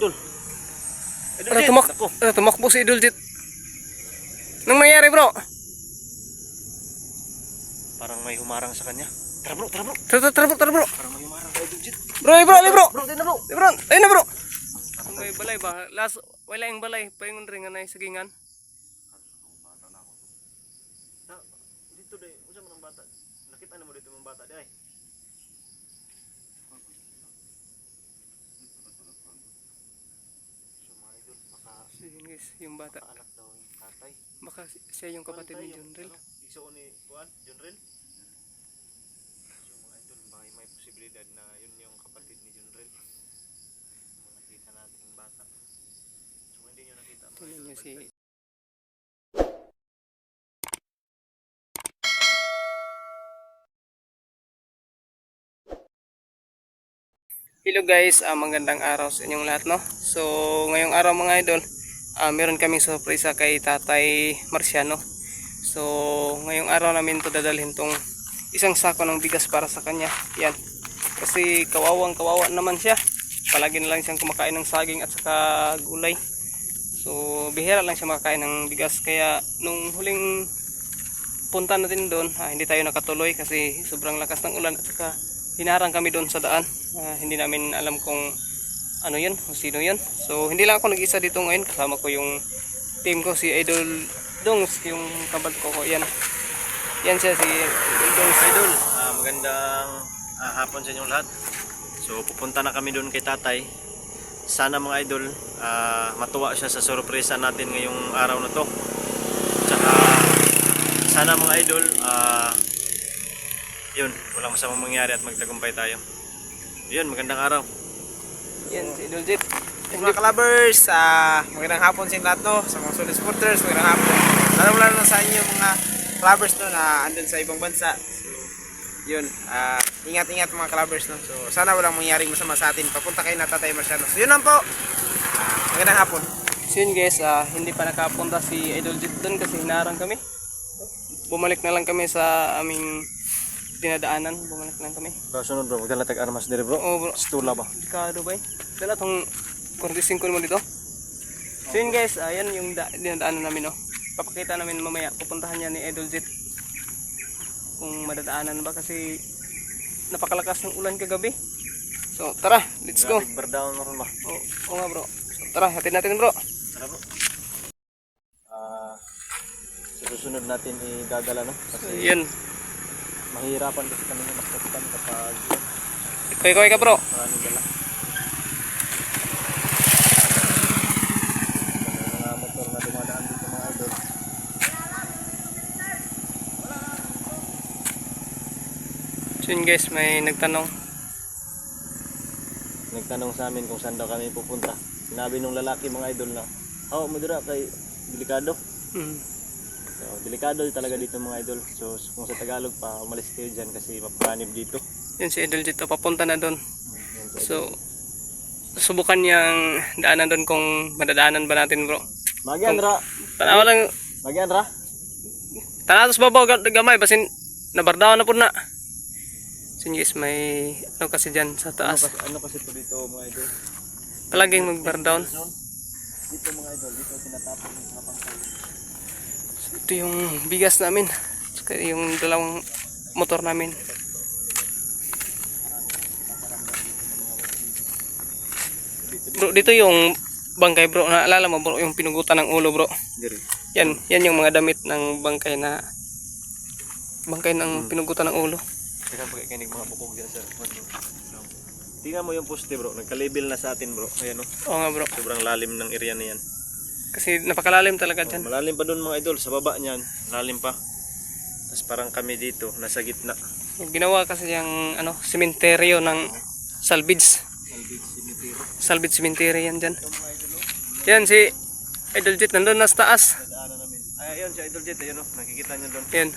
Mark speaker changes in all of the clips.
Speaker 1: Idol. Idol
Speaker 2: Ano, tumak
Speaker 1: Ako.
Speaker 2: ano, tumakbo si Idol Jet. Nang nangyari bro?
Speaker 1: Parang may humarang sa kanya. Tara bro, tara bro.
Speaker 2: Tara, tara, tara bro, tara bro.
Speaker 1: Parang may humarang kay Idol Jet.
Speaker 2: Bro, ay bro, ay bro.
Speaker 1: Bro, din na bro.
Speaker 2: Ay bro, ayun na bro. May balay ba? Las, wala yung balay. Paingon rin nga na yung sagingan.
Speaker 1: Dito day, unsa man ang bata? Nakita na mo dito mga bata day. So mga idol, baka
Speaker 2: Sige guys, yung bata.
Speaker 1: anak daw yung tatay.
Speaker 2: Baka siya yung kapatid ni John Rel.
Speaker 1: Ano, iso ni Juan, John Rel. So mga idol, baka may posibilidad na yun yung kapatid ni John Rel. Mga nakita natin yung bata. So hindi nyo nakita mga idol,
Speaker 2: niyo si... Hello guys, ah, magandang araw sa inyong lahat no. So ngayong araw mga idol, ah, meron kaming sorpresa kay Tatay Marciano. So ngayong araw namin to dadalhin tong isang sako ng bigas para sa kanya. Yan. Kasi kawawang kawawa naman siya. Palagi na lang siyang kumakain ng saging at saka gulay. So, bihira lang siya makakain ng bigas. Kaya, nung huling punta natin doon, ah, hindi tayo nakatuloy kasi sobrang lakas ng ulan at saka hinarang kami doon sa daan. Ah, hindi namin alam kung ano yun, kung sino yun. So, hindi lang ako nag-isa dito ngayon. Kasama ko yung team ko, si Idol Dongs, yung kabag ko ko. Yan. Yan siya, si Idol Dongs.
Speaker 1: Idol, ah, magandang ah, hapon sa inyong lahat. So pupunta na kami doon kay tatay. Sana mga idol, ah, matuwa siya sa sorpresa natin ngayong araw na to. Tsaka sana mga idol, ah, yun, walang masamang mangyari at magtagumpay tayo. Yun, magandang araw.
Speaker 2: Yan, si Idol Jet.
Speaker 3: Mga kalabers, ah, magandang hapon sa lahat no, sa mga solid supporters, magandang hapon. Lalo lalo na sa inyo mga clubbers no na andun sa ibang bansa. So, yun, ah, ingat-ingat mga clubbers no. So, sana walang mangyaring masama sa atin. Papunta kayo na Tatay Marciano. So, yun lang po. Ah, magandang hapon.
Speaker 2: So yun guys, ah, hindi pa nakapunta si Idol Jet doon kasi hinarang kami. Bumalik na lang kami sa aming dinadaanan. Bumalik lang kami.
Speaker 1: Bro, sunod bro, magdala tag armas dire bro.
Speaker 2: Oh bro,
Speaker 1: Stula ba?
Speaker 2: delikado ba eh? Dala tong 45 mo dito. So yun guys, ayan yung da- dinadaanan namin oh. Papakita namin mamaya, pupuntahan niya ni Idol Jet. Kung madadaanan ba kasi napakalakas ng ulan kagabi. So tara, let's go.
Speaker 1: Bar down na ron ba?
Speaker 2: Oh, oo nga bro. So, tara, hatid natin bro.
Speaker 1: Tara bro. Sa susunod natin igagala no? Kasi
Speaker 2: yun.
Speaker 1: Mahirapan kasi kami na maksakitan kapag
Speaker 2: Ikoy-ikoy ka bro.
Speaker 1: maraming dala. Mga motor na dumadaan dito mga idol.
Speaker 2: So yun guys, may nagtanong.
Speaker 1: Nagtanong sa amin kung saan daw kami pupunta. Sinabi nung lalaki mga idol na, oh, madura kay delikado.
Speaker 2: Mm.
Speaker 1: So, delikado talaga dito mga idol. So, kung sa Tagalog pa, umalis kayo dyan kasi mapanib dito.
Speaker 2: Yun si Idol dito, papunta na doon.
Speaker 1: Yan
Speaker 2: So, subukan niyang daanan doon kung madadaanan ba natin bro.
Speaker 1: Magyan ra!
Speaker 2: Tanawa lang,
Speaker 1: Magyan ra!
Speaker 2: tanawa sa babaw, ga- gamay, basin nabardawan na po na. So guys, may ano kasi dyan sa
Speaker 1: Ano
Speaker 2: taas.
Speaker 1: kasi, ano kasi to dito mga idol?
Speaker 2: Palaging magbardown.
Speaker 1: Dito mga idol, dito tinatapos yung mga pangkal.
Speaker 2: Ito yung bigas namin. Yung dalawang motor namin. Bro, dito yung bangkay bro. Naalala mo bro, yung pinugutan ng ulo bro. Yan, yan yung mga damit ng bangkay na bangkay ng pinugutan ng ulo.
Speaker 1: Teka pagkikinig mga bukog dyan sir. Tingnan mo yung poste bro, nagka-label na sa atin bro. Ayan o,
Speaker 2: Oo nga bro.
Speaker 1: sobrang lalim ng area na yan.
Speaker 2: Kasi napakalalim talaga dyan.
Speaker 1: Malalim pa doon mga idol, sa baba niyan, lalim pa. Tapos parang kami dito, nasa gitna.
Speaker 2: Ginawa kasi yung ano, sementeryo ng salvage.
Speaker 1: Salvage cemetery.
Speaker 2: Salvage cemetery yan dyan. Yan si Idol Jet nandun na sa taas.
Speaker 1: Ay, ayun si Idol Jet, ayun o, nakikita niyo doon.
Speaker 2: Yan,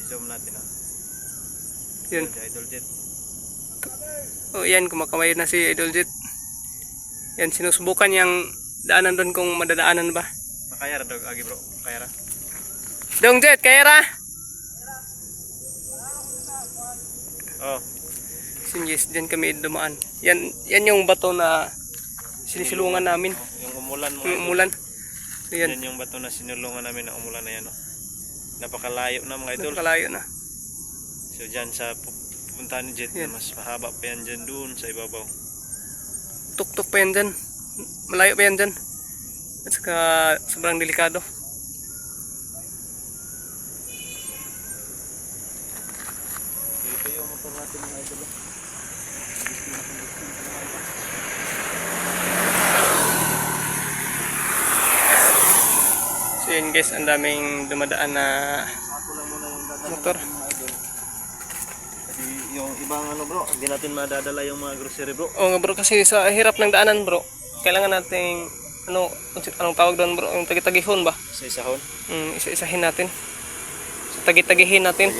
Speaker 1: I-zoom natin ha.
Speaker 2: yun.
Speaker 1: Ayun si Idol Jet.
Speaker 2: O yan, kumakamay na si Idol Jet. Yan, sinusubukan niyang daanan doon kung madadaanan ba.
Speaker 1: Makaya ra dog, agi bro, kaya ra.
Speaker 2: Dong Jet, kaya ra!
Speaker 1: Oh,
Speaker 2: So yes, dyan kami dumaan. Yan, yan yung bato na sinisilungan namin.
Speaker 1: Yung umulan mga
Speaker 2: Yung
Speaker 1: idol.
Speaker 2: umulan. So yan,
Speaker 1: Yan yung bato na sinulungan namin na umulan na yan. Oh. Napakalayo na mga idol.
Speaker 2: nakalayo na.
Speaker 1: So dyan sa pu- pupuntahan ni Jet,
Speaker 2: Yan.
Speaker 1: mas mahaba pa yan dyan doon sa ibabaw.
Speaker 2: Tuktok pa yan dyan. Malayo pa yan dyan. At saka sobrang delikado.
Speaker 1: Dito yung motor natin mga idol.
Speaker 2: So yun guys, ang daming dumadaan na motor.
Speaker 1: yung ibang ano bro, hindi natin madadala yung mga grocery bro.
Speaker 2: Oo nga bro, kasi sa hirap ng daanan bro, kailangan nating ano, anong tawag doon bro, yung tagi-tagihon ba?
Speaker 1: Sa isahon.
Speaker 2: Mm, isa-isahin natin. So tagi-tagihin natin.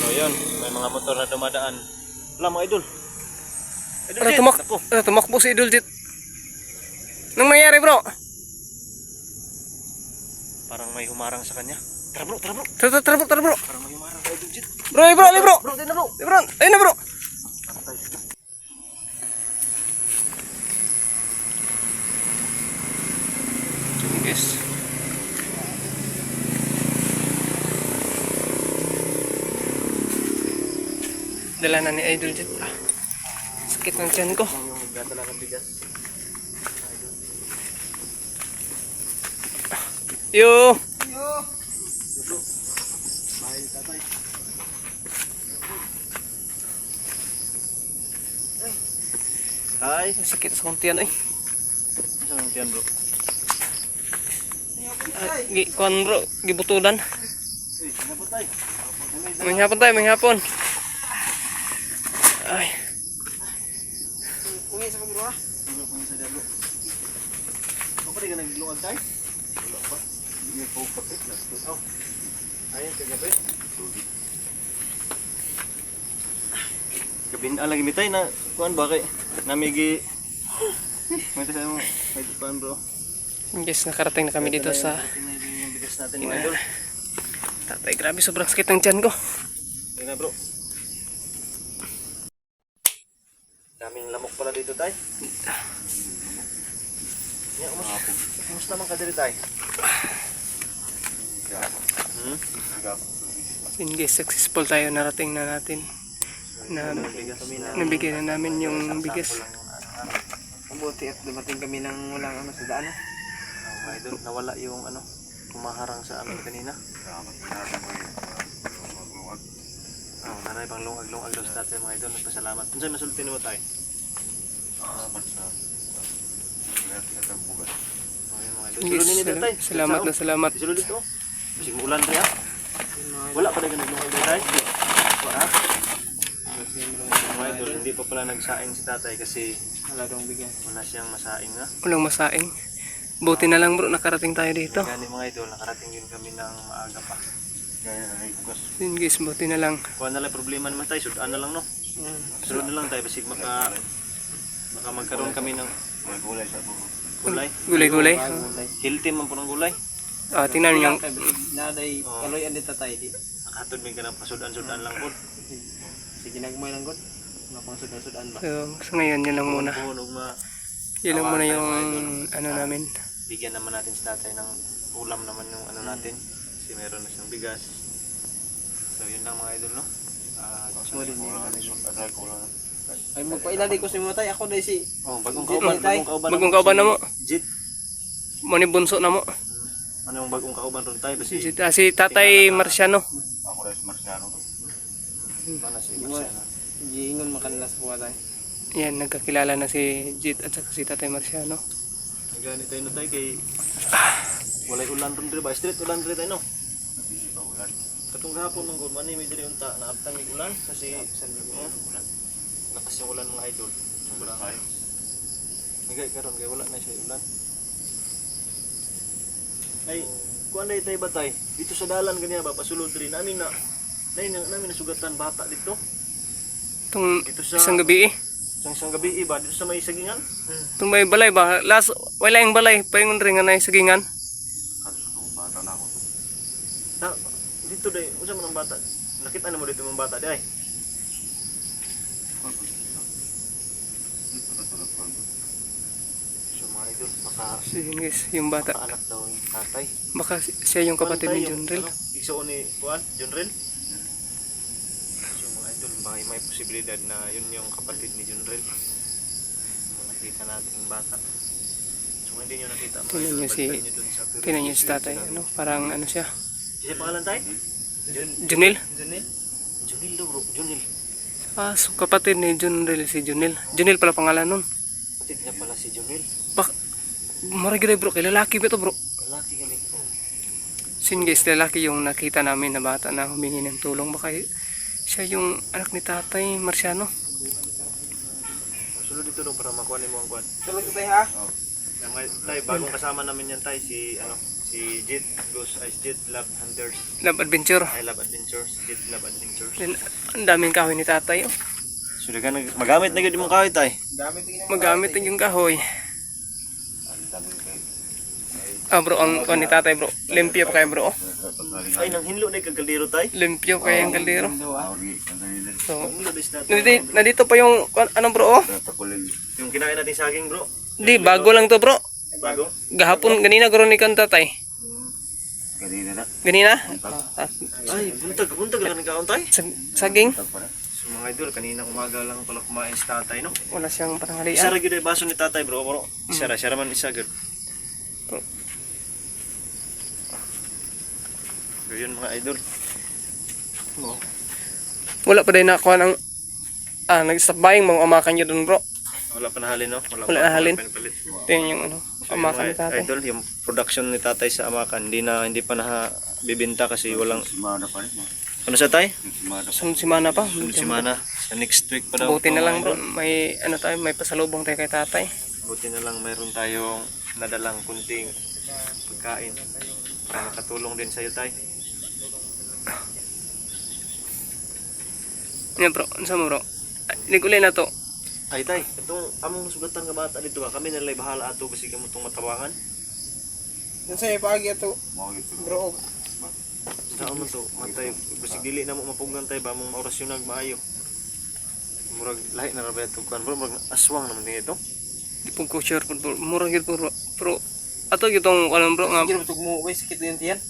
Speaker 1: So yun, may mga motor na dumadaan. Wala mga idol. Idol
Speaker 2: Ano tumak
Speaker 1: naku.
Speaker 2: ano, tumakbo si Idol Jet. Nang nangyari bro?
Speaker 1: Parang may humarang sa kanya. Tara bro, tara bro.
Speaker 2: Tara, tara, bro, tara bro.
Speaker 1: Parang may humarang sa Idol Jet.
Speaker 2: Bro, bro, ali bro.
Speaker 1: Bro, din na bro.
Speaker 2: Ay bro, ayun na bro. Yes. Dala na ni Idol Jet. Ah, sakit ng tiyan ko.
Speaker 1: Yung nagdadala ng bigas.
Speaker 2: Yo!
Speaker 1: Mahal tatay. Ay,
Speaker 2: Sakit sa kong tiyan ay.
Speaker 1: saan ang tiyan bro?
Speaker 2: Ah, gi, kuan bro, gibutudan.
Speaker 1: Uy, sinabot tayo.
Speaker 2: Manghapon tayo, manghapon. Ay,
Speaker 3: Uwi sa kumuro ah.
Speaker 1: Ano pa sa diablo? Ako pa rin ka naglungag tayo? Wala pa. Hindi po patik na. Oh. Ayun, kagabi. Gabi na lagi mitay na kuan ba kay namigi May tayo mo may kuan bro.
Speaker 2: guys, nakarating na kami dito sa
Speaker 1: Tingnan yung bigas natin mga idol.
Speaker 2: tatay. Grabe, sobrang sakit ng tiyan ko.
Speaker 1: Tingnan bro. Daming lamok pala dito tay. Ya, umus. Umus naman ka diri tay. Hmm?
Speaker 2: Yun guys, successful tayo. Narating na natin. Na nabigyan na namin yung bigas.
Speaker 3: Mabuti at dumating kami ng walang ano sa daan.
Speaker 1: mga idol, nawala yung ano, kumaharang sa amin kanina. Oh, nanay pang lungag-lungag daw sa tatay mga idol. Nagpasalamat. Kung saan masulti mo tayo? Oh.
Speaker 2: Yes,
Speaker 1: Sulod ninyo
Speaker 2: sal-
Speaker 1: tatay.
Speaker 2: salamat na salamat.
Speaker 1: Sulod dito. Kasi muulan rin ha. Wala pa rin ka naglungag dito tayo. Wala. Mga idol, hindi pa pala nagsaing si tatay kasi
Speaker 3: Wala daw bigas.
Speaker 1: wala siyang masaing na.
Speaker 2: Walang masaing. Buti na lang bro, nakarating tayo dito.
Speaker 1: Gani mga idol, nakarating din kami ng maaga pa. Na.
Speaker 2: Yun guys, buti na lang.
Speaker 1: Kuha na lang problema naman tayo, sudaan na lang no. Sunod na lang tayo, basig maka, maka magkaroon kami ng gulay.
Speaker 2: Gulay-gulay.
Speaker 1: Healthy man po ng gulay.
Speaker 2: Ah, tingnan niyo yung
Speaker 3: Naday
Speaker 1: Oo.
Speaker 3: kaloy andi tatay di.
Speaker 1: Nakatod may ka ng pasudan-sudan lang po.
Speaker 3: Sige nagmoy lang gud. Napang sudan-sudan ba?
Speaker 2: So, so ngayon, yun lang muna.
Speaker 1: Ma
Speaker 2: Yun lang muna yung ano namin.
Speaker 1: bigyan naman natin si tatay ng ulam naman yung ano natin. Kasi meron na siyang bigas. So yun lang mga idol no. Ah,
Speaker 3: Mo din Ay magpailali ko si mo tay ako dai si.
Speaker 1: oh, bagong kauban, bagong kauban.
Speaker 2: Bagong kauban na mo.
Speaker 1: Jit.
Speaker 2: Mo ni bunso na mo.
Speaker 1: Ano yung bagong kauban ron tayo kasi
Speaker 2: Si, si Tatay Marciano.
Speaker 1: Mana si Marciano.
Speaker 3: Giingon makanla sa tay.
Speaker 2: Yan, nagkakilala na si Jit at saka si Tatay Marciano.
Speaker 1: Nagani tayo na tayo kay walay ulan ron diri ba? Street ulan diri tayo no. Katong gahapon man gud man may diri unta naabtang yung ulan kasi san ulan. Lakas yung ulan mga idol. Sobra. Nagay karon kay wala na siya ulan. Ay, kuan day tayo batay. Dito sa dalan ganiya ba pasulod diri namin na namin namin nasugatan bata dito.
Speaker 2: Itong
Speaker 1: Dito sa
Speaker 2: isang gabi eh.
Speaker 1: isang isang gabi iba dito sa may sagingan.
Speaker 2: Itong may balay ba? Last, wala yung balay. Paingon rin nga na yung sagingan.
Speaker 1: Na, dito day, unsa man ang bata? Nakita na mo dito mga bata di ay. Idol. Baka
Speaker 2: guys, yung bata.
Speaker 1: anak daw yung tatay.
Speaker 2: Baka siya yung kapatid ni John Rel.
Speaker 1: Ano, igsoon ni Juan, John Rel. So mga idol, baka may posibilidad na yun yung kapatid ni John Rel. Kung nakita nating bata. So kung hindi nyo nakita mga
Speaker 2: Tingnan
Speaker 1: idol,
Speaker 2: nyo si-
Speaker 1: balikan nyo dun sa Peru.
Speaker 2: Tingnan niyo si tatay, ano, parang ano siya.
Speaker 1: Siya pangalan tayo? Jun,
Speaker 2: Junil?
Speaker 1: Junil? Junil daw bro, Junil.
Speaker 2: Ah, so kapatid ni John Rel si Junil. Junil pala pangalan nun.
Speaker 1: Kapatid niya pala si Junil.
Speaker 2: Bak, gila bro, kay lalaki ba ito bro?
Speaker 1: Lalaki kami. Oh.
Speaker 2: Sin guys, lalaki yung nakita namin na bata na humingi ng tulong. Baka siya yung anak ni tatay Marciano.
Speaker 1: Sulod dito daw para makuha mo ang kuwan.
Speaker 3: Tulog ko tayo ha.
Speaker 1: Yung mga tay, bagong kasama namin yan tay, si ano, si Jet Goes Ice Jet Love Hunters.
Speaker 2: Love Adventure.
Speaker 1: I Love Adventures, Jet Love Adventures.
Speaker 2: Then, ang daming kahoy ni tatay. Oh.
Speaker 1: So, ka nag magamit na gud mo kawit tay.
Speaker 2: Magamit din yung kahoy. Ah bro, ang kuha ni tatay bro. Limpyo pa kayo bro. oh.
Speaker 1: Ay, nang hinlo na kagaldero tay.
Speaker 2: Limpyo pa kayo yung kaldero. So,
Speaker 1: Hinlo na isda.
Speaker 2: nandito, nandito pa yung, kuwan- ano bro oh.
Speaker 1: Yung kinain natin saging bro.
Speaker 2: Di, bago lang to bro.
Speaker 1: Bago.
Speaker 2: Gahapon, ganina garo ni kang tatay.
Speaker 3: Na.
Speaker 2: Ganina? Ah,
Speaker 1: Ay, buntag, buntag lang nagkaon tay.
Speaker 2: sag- saging.
Speaker 1: Mga idol, kanina umaga lang pala kumain si tatay no.
Speaker 2: Wala siyang
Speaker 1: Isa
Speaker 2: panghalian.
Speaker 1: ra gyud ay baso ni tatay bro, bro. Isa ra, siya man isa gyud. So yun mga idol.
Speaker 2: Wala pa din nakuha ng ah, nag-stop buying mga amakan nyo dun bro.
Speaker 1: Wala pa nahalin no?
Speaker 2: Wala
Speaker 1: pa-
Speaker 2: nahalin.
Speaker 1: pa pinapalit.
Speaker 2: Ito yun yung ano,
Speaker 1: So, yung
Speaker 2: amakan ni tatay.
Speaker 1: Idol, yung production ni tatay sa Amakan, hindi na hindi pa na bibenta kasi walang ano sa tay?
Speaker 3: Simana.
Speaker 2: Sunod semana pa.
Speaker 1: Sunod semana. Sa next week pa daw.
Speaker 2: Buti na lang bro, may ano tayo, may pasalubong tayo kay tatay.
Speaker 1: Buti na lang mayroon tayong nadalang kunting pagkain para makatulong din sa iyo tay.
Speaker 2: Yan bro, ano sa mo bro? Ligulay na to.
Speaker 1: Ay tay, itong among sugatan nga bata dito ka, kami nalay bahala ato kasi kamo itong matabangan.
Speaker 3: Yan sa'yo pagi ito. Bro.
Speaker 1: Saan mo to? Matay, basig dili na mo mapugnan tay ba mong orasyon nag maayo. Murag lahi na rabay ito kan bro, murag aswang naman din ito.
Speaker 2: Di po ko sure bro, murag yun po bro. Pero, ato itong ano bro nga,
Speaker 3: Sige na matug mo. Uy, sakit na yung tiyan.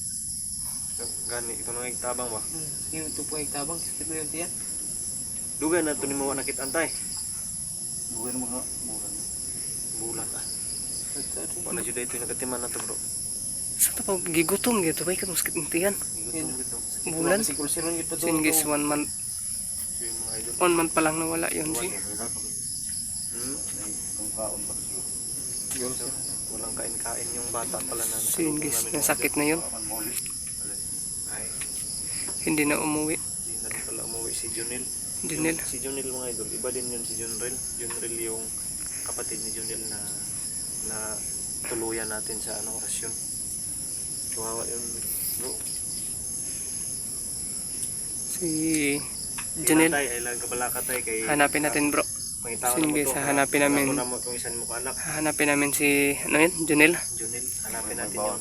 Speaker 1: Gani, ito na tabang ba?
Speaker 3: Sige na ito po ay tabang. Sakit na yung tiyan.
Speaker 1: Dugay na ito ni mo nakit antay.
Speaker 3: Buwan mo nga. Buwan.
Speaker 1: Bulan ah. Wala jud ito nakatiman na to bro.
Speaker 2: Sa tapag gigutom gitu, ba ikat maskit intihan. Bulan. Sin guys, one month, one month pa lang nawala yun si.
Speaker 1: Walang kain-kain yung bata pala na.
Speaker 2: Sin guys, nasakit na yun. Hindi na umuwi.
Speaker 1: hindi na pala umuwi si Junil.
Speaker 2: Junil.
Speaker 1: Si Junil mga idol, iba din yun si Junril. Junril yung kapatid ni Junil na na tuluyan natin sa ano orasyon. Kawawa yun bro.
Speaker 2: Si Junil.
Speaker 1: Tay, ay lang kabalaka tay kay
Speaker 2: Hanapin natin bro. Sa
Speaker 1: ha?
Speaker 2: hanapin namin. Hanapin namin si, ano yun, Junil.
Speaker 1: Junil, hanapin natin yun.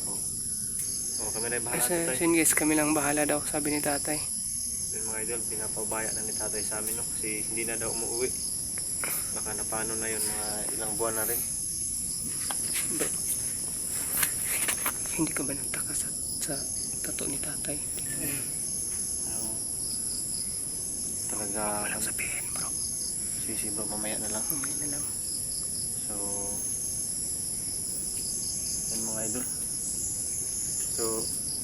Speaker 1: Oh, kami na yung bahala
Speaker 2: Kasi sin guys, kami lang bahala daw, sabi ni tatay.
Speaker 1: Yung mga idol, pinapabaya na ni tatay sa amin no? kasi hindi na daw umuwi. Baka na paano na yun, mga ilang buwan na rin.
Speaker 2: Bro, hindi ka ba nagtaka sa, sa tato ni tatay?
Speaker 1: Ano, talaga,
Speaker 2: Walang sabihin bro.
Speaker 1: sisi bro, mamaya na lang.
Speaker 2: Mamaya na lang.
Speaker 1: So, yun mga idol. So,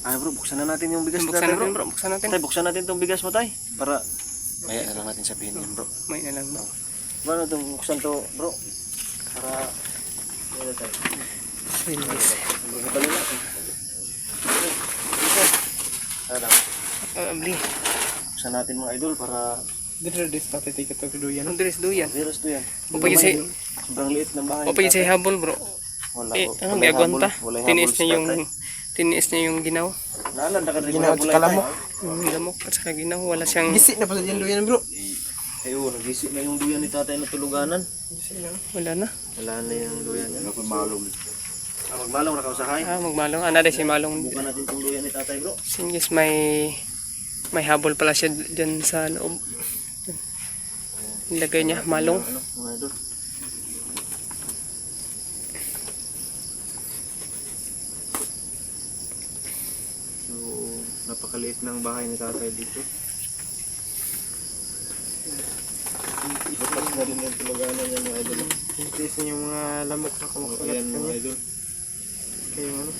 Speaker 1: ay bro, buksan na natin yung bigas
Speaker 2: Buksan
Speaker 1: natin
Speaker 2: natin bro, buksan natin.
Speaker 1: Tay, buksan natin tong bigas mo tay. Para, maya na lang natin sabihin yun bro.
Speaker 2: Mamaya na lang bro.
Speaker 1: Paano itong buksan to bro? Para, yun na tayo.
Speaker 2: Sin guys.
Speaker 1: Balik natin. Ano lang,
Speaker 2: Uh, abli.
Speaker 1: buksan natin mga idol para
Speaker 3: Dito dis pati tiket to duyan.
Speaker 2: Ang diris duyan.
Speaker 1: virus to yan.
Speaker 2: O pag
Speaker 1: Sobrang liit ng bahay.
Speaker 2: o pag say habol bro.
Speaker 1: Wala.
Speaker 2: Eh,
Speaker 1: oh,
Speaker 2: ano,
Speaker 1: wala
Speaker 2: may
Speaker 1: habol,
Speaker 2: agwanta.
Speaker 1: wala
Speaker 2: Tiniis niya
Speaker 1: sa
Speaker 2: yung,
Speaker 1: tatay.
Speaker 2: tiniis niya yung ginaw.
Speaker 1: Naalan, nakadali
Speaker 3: Ginaw, kala mo.
Speaker 2: Mm, lamok at saka ginaw. Wala siyang,
Speaker 3: Gisi na pala dyan duyan bro.
Speaker 1: Eh, oh, nagisi na yung duyan ni tatay na tuluganan.
Speaker 3: Gisi na.
Speaker 2: wala na.
Speaker 1: Wala na yung duyan niya. Ako malong. Ah, magmalong ra ka usahay.
Speaker 2: Ah, magmalong. Ah, Ana si malong.
Speaker 1: Bukan natin tong luya ni tatay, bro.
Speaker 2: Since Singes may may habol pala siya diyan sa loob. Nilagay niya malong.
Speaker 1: Ano, so, napakaliit ng bahay ni tatay dito. Bukas na rin ang tuluganan niya mga idol.
Speaker 3: Hintisin yung mga lamok na kumakalat
Speaker 1: kanya. mga idol.
Speaker 3: Yung ano,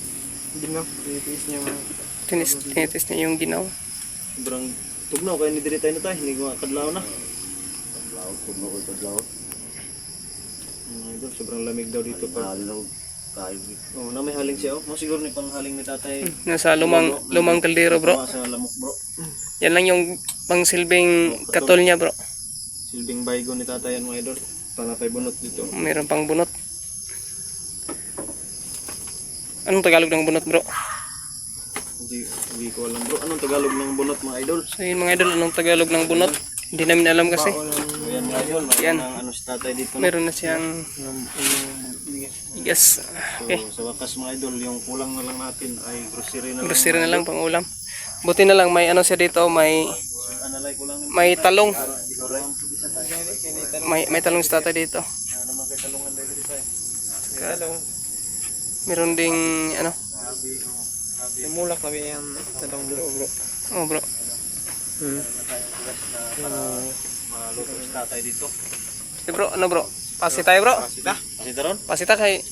Speaker 3: ginaw. Tinitiis niya mga...
Speaker 2: Tinis, tinitis niya yung ginaw.
Speaker 1: Sobrang tugnaw kaya ni diri tayo na tayo. Hindi ko kadlaw na. Kadlaw, tugnaw ko kadlaw. Mga idol, sobrang lamig daw dito pa. Halin ako kain. Oh, na may haling siya oh. Mo siguro ni panghaling ni tatay.
Speaker 2: Nasa lumang, lumang kaldero bro.
Speaker 1: Gawa Sa lamok bro.
Speaker 2: Yan lang yung pangsilbing katol niya bro.
Speaker 1: Silbing baygo ni tatay yan mga idol. Panapay bunot dito.
Speaker 2: Mayroon pang bunot. Anong Tagalog ng bunot bro?
Speaker 1: Hindi, hindi ko alam bro. Anong Tagalog ng bunot mga idol?
Speaker 2: So yun mga idol, anong Tagalog ng bunot? Hindi namin alam kasi.
Speaker 1: Yan mga idol. Mayroon ng ano si tatay dito.
Speaker 2: Meron na siyang igas. Okay.
Speaker 1: So, sa wakas mga idol, yung kulang na lang natin ay grocery na lang.
Speaker 2: Grocery na lang pang ulam. Buti na lang may ano siya dito, may may talong. May may talong sa tatay dito.
Speaker 1: Ano naman kay talungan dito eh.
Speaker 3: Hello.
Speaker 2: Meron ding ano?
Speaker 3: Yung mulak na yan? Talong bro. bro.
Speaker 2: Oh bro.
Speaker 3: Hmm.
Speaker 1: Maluto si tatay dito.
Speaker 2: Eh bro, ano bro? Pasi tayo bro.
Speaker 3: Sita?
Speaker 1: Kasi taron?
Speaker 2: Pasi ta kay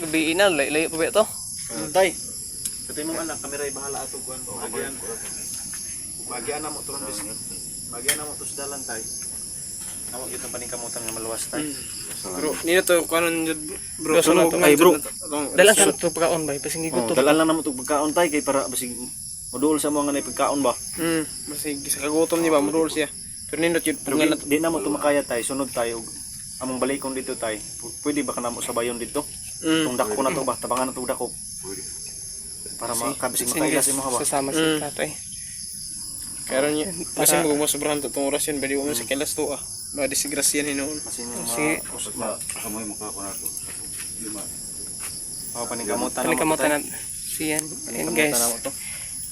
Speaker 2: gabi na, layo pa ba ito?
Speaker 1: Tay. Katay mong anak, kamera ay bahala ato kuan. Magian. Magian na mo turon bis. Magian na mo tus dalan Amo gyud ang paningkamutan nga maluwas tay.
Speaker 3: Bro, nino to, kuanon yun, bro.
Speaker 2: Bro, sunod.
Speaker 3: Tunog
Speaker 1: Ay, bro.
Speaker 3: nga,
Speaker 2: Dalan sa ito pagkaon ba? Pasing
Speaker 1: Oh,
Speaker 2: gutom.
Speaker 1: dalan lang na mo tug pagkaon tay kay para basig moduol sa mga nga pagkaon ba.
Speaker 3: Hmm, masig sa kagutom niya ba, murul siya. Pero nindot yun, pag
Speaker 1: di, di na mo tumakaya tay, sunod tayo. Among balikon dito tay. Pwede ba ka na mo sabayon dito?
Speaker 3: Hmm.
Speaker 1: Tung dako na to ba? Tabangan na to dako. Para makabisig makaila si mga ba.
Speaker 2: Sasama si
Speaker 3: Mm.
Speaker 2: tatay.
Speaker 3: Karon niya, kasi mo sobrahan to oras yun, bali mo sa kilas to ah. Ba disgrasyan hinoon.
Speaker 1: Kasi yung
Speaker 2: Sige.
Speaker 1: mga usap na kamoy mo ka ko na to. Oh, paningkamutan na mo.
Speaker 2: Panikamutan na siyan. And guys,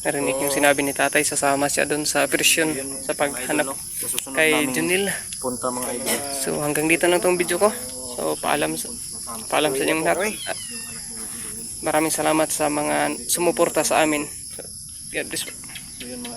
Speaker 2: narinig yung sinabi ni tatay, sasama siya doon sa version sa paghanap kay Junil.
Speaker 1: punta mga idol.
Speaker 2: So hanggang dito na tong video ko. So paalam sa, paalam sa inyong lahat. At Maraming salamat sa mga sumuporta sa amin. God bless.
Speaker 1: So yun mga